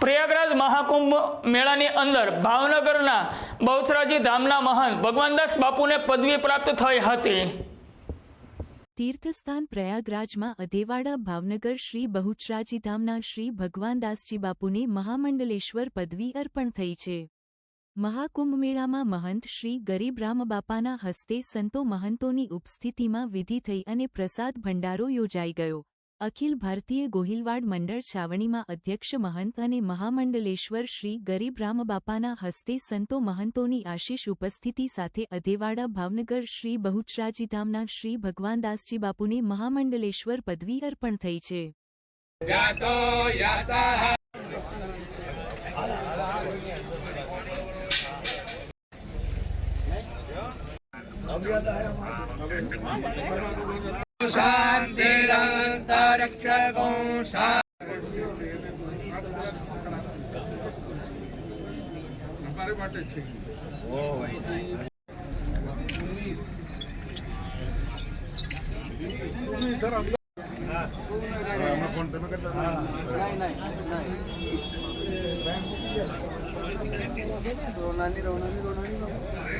પ્રયાગરાજ મહાકુંભ મેળાની અંદર ભાવનગરના બહુચરાજી ધામના મહંત ભગવાનદાસ બાપુને પદવી પ્રાપ્ત થઈ હતી. તીર્થસ્થાન પ્રયાગરાજમાં અધેવાડા ભાવનગર શ્રી બહુચરાજી ધામના શ્રી ભગવાનદાસજી બાપુને મહામંડલેશ્વર પદવી અર્પણ થઈ છે. મહાકુંભ મેળામાં મહંત શ્રી ગરીબ રામબાપાના હસ્તે સંતો મહંતોની ઉપસ્થિતિમાં વિધિ થઈ અને પ્રસાદ ભંડારો યોજાઈ ગયો. અખિલ ભારતીય ગોહિલવાડ મંડળ છાવણીમાં અધ્યક્ષ મહંત અને મહામંડલેશ્વર શ્રી ગરીબ રામબાપાના હસ્તે સંતો મહંતોની આશીષ ઉપસ્થિતિ સાથે અધેવાડા ભાવનગર શ્રી બહુચરાજીધામના શ્રી ભગવાનદાસજી બાપુને મહામંડલેશ્વર પદવી અર્પણ થઈ છે. रक्ष वंशा हमारे बाटे छे ओ तुम इधर हम हम कौन तुम्हें करता नहीं नहीं नहीं रोनानी रोनानी रोनानी